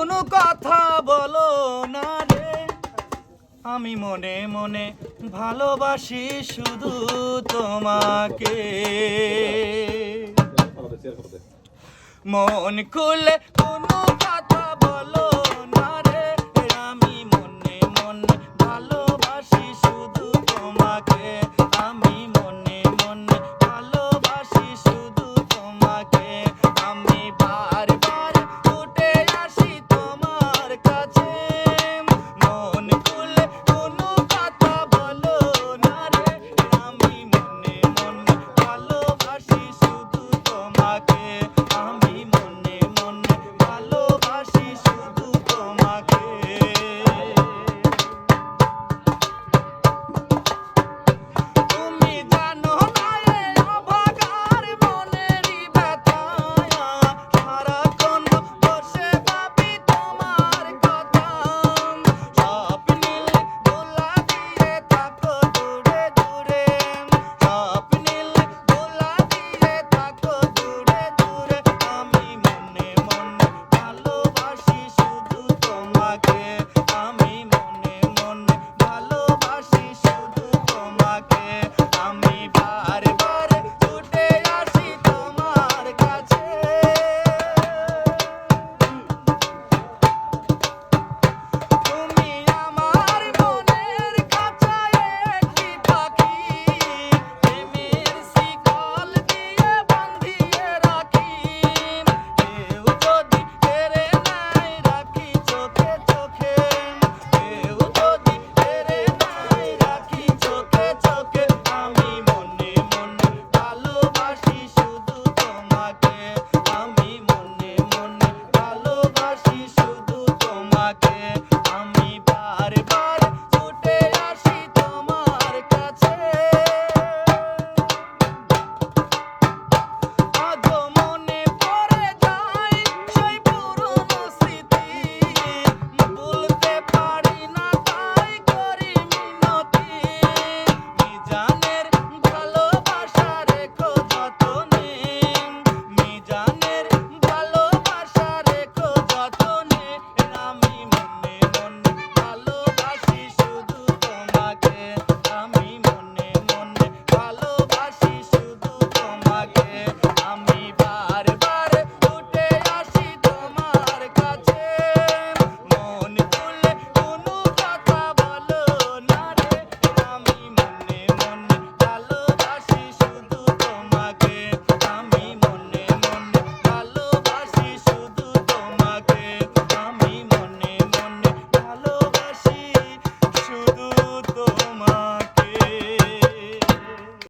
কোনো কথা বলো না রে। আমি মনে মনে ভালোবাসি শুধু তোমাকে। মন খুলে কোনো again.